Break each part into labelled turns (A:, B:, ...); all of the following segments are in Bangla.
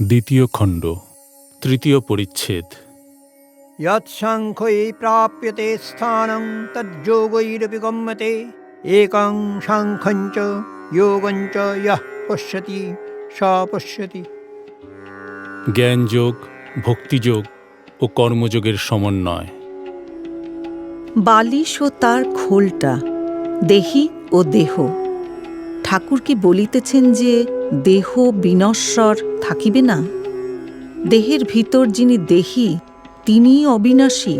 A: দ্বিতীয় খণ্ড তৃতীয় পরিচ্ছেদ।
B: ইয়ৎসাংখ্যই প্রাপ্যতে স্থানং তজ্যোগৈরপি গম্যতে একাং সাংখ্যঞ্চ যোগঞ্চ ইহ পশ্যতি স পশ্যতি।
A: জ্ঞানযোগ ভক্তিযোগ ও কর্মযোগের সমন্বয়।
C: বালিশ ও তার খোলটা দেহি ও দেহ। ঠাকুর কি বলিতেছেন যে, দেহ বিনশ্বর থাকিবে না। দেহের ভিতর যিনি দেহি, তিনিই অবিনাশী।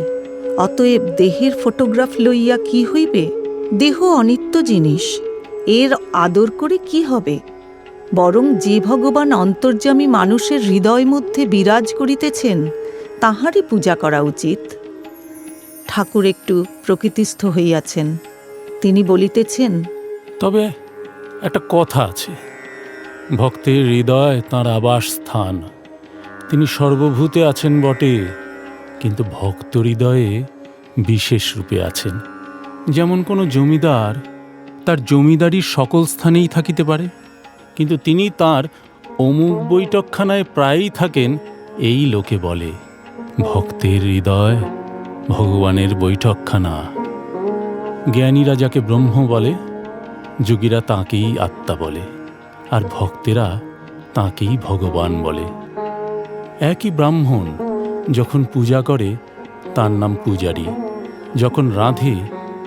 C: অতএব দেহের ফটোগ্রাফ লইয়া কি হইবে? দেহ অনিত্য জিনিস। এর আদর করে কি হবে? বরং যে ভগবান অন্তর্যামী মানুষের হৃদয় মধ্যে বিরাজ করিতেছেন, তাহারই পূজা করা উচিত। ঠাকুর একটু প্রকৃতিস্থ হইয়াছেন। তিনি বলিতেছেন,
A: তবে একটা কথা আছে। ভক্তের হৃদয় তাঁর আবাস স্থান তিনি সর্বভূতে আছেন বটে, কিন্তু ভক্ত হৃদয়ে বিশেষ রূপে আছেন। যেমন কোনো জমিদার তার জমিদারির সকল স্থানেই থাকিতে পারে, কিন্তু তিনি তার অমুক বৈঠকখানায় প্রায়ই থাকেন, এই লোকে বলে, ভক্তের হৃদয় ভগবানের বৈঠকখানা। জ্ঞানীরা যাকে ব্রহ্ম বলে যোগীরা তাঁকেই আত্মা বলে, আর ভক্তেরা তাঁকেই ভগবান বলে। একই ব্রাহ্মণ যখন পূজা করে, তার নাম পূজারী। যখন রাঁধে,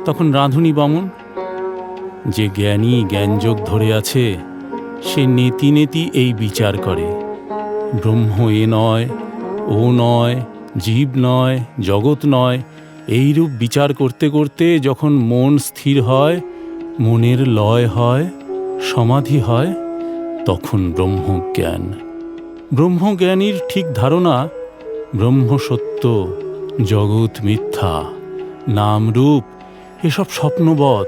A: তখন রাঁধুনি বামন। যে জ্ঞানী জ্ঞানযোগ ধরে আছে, সে নেতি নেতি এই বিচার করে। ব্রহ্ম এ নয়, ও নয়, জীব নয়, জগৎ নয়, এইরূপ বিচার করতে করতে যখন মন স্থির হয় মনের লয় হয়, সমাধি হয়, তখন ব্রহ্মজ্ঞান। ব্রহ্মজ্ঞানীর ঠিক ধারণা ব্রহ্ম সত্য জগৎ মিথ্যা নাম রূপ এসব স্বপ্নবৎ।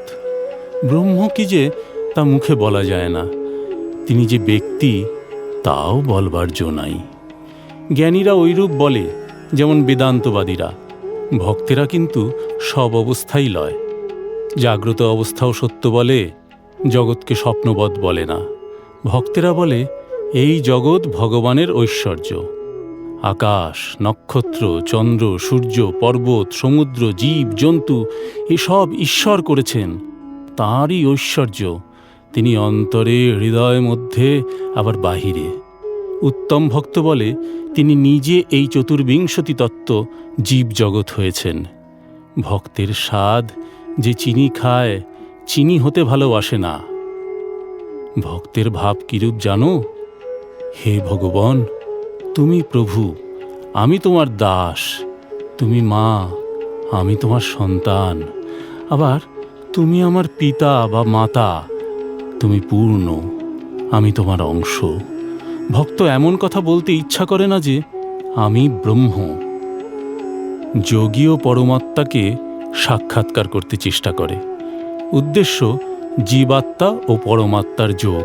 A: ব্রহ্ম কি যে তা মুখে বলা যায় না। তিনি যে ব্যক্তি, তাও বলবার জো নাই। জ্ঞানীরা ওইরূপ বলে, যেমন বেদান্তবাদীরা। ভক্তেরা কিন্তু সব অবস্থাই লয়। জাগ্রত অবস্থাও সত্য বলে, জগৎকে স্বপ্নবধ বলে না। ভক্তেরা বলে, এই জগৎ ভগবানের ঐশ্বর্য। আকাশ, নক্ষত্র, চন্দ্র, সূর্য, পর্বত, সমুদ্র, জীব, জন্তু, এসব ঈশ্বর করেছেন। তাঁরই ঐশ্বর্য। তিনি অন্তরে হৃদয় মধ্যে, আবার বাহিরে। উত্তম ভক্ত বলে, তিনি নিজে এই চতুর্বিংশতি তত্ত্ব জীব জগৎ হয়েছেন। ভক্তের স্বাদ যে চিনি খায়, চিনি হতে ভালোবাসে না। ভক্তের ভাব কিরূপ জানো? হে ভগবান, তুমি প্রভু, আমি তোমার দাস, তুমি মা, আমি তোমার সন্তান। আবার তুমি আমার পিতা বা মাতা, তুমি পূর্ণ, আমি তোমার অংশ। ভক্ত এমন কথা বলতে ইচ্ছা করে না যে, আমি ব্রহ্ম। যোগী ও পরমাত্মাকে সাক্ষাৎকার করতে চেষ্টা করে। উদ্দেশ্য জীবাত্মা ও পরমাত্মার যোগ।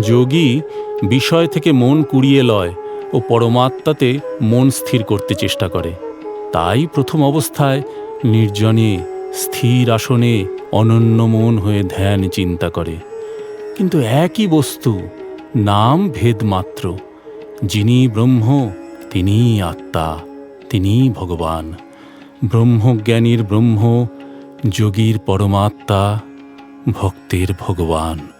A: যোগী বিষয় থেকে মন কুড়িয়ে লয় ও পরমাত্মাতে মন স্থির করতে চেষ্টা করে। তাই প্রথম অবস্থায় নির্জনে, স্থির আসনে অনন্য মন হয়ে ধ্যান চিন্তা করে। কিন্তু একই বস্তু, নাম ভেদ মাত্র। যিনি ব্রহ্ম, তিনিই আত্মা, তিনিই ভগবান। ব্রহ্মজ্ঞানীর ব্রহ্ম যোগীর পরমাত্মা ভক্তের ভগবান।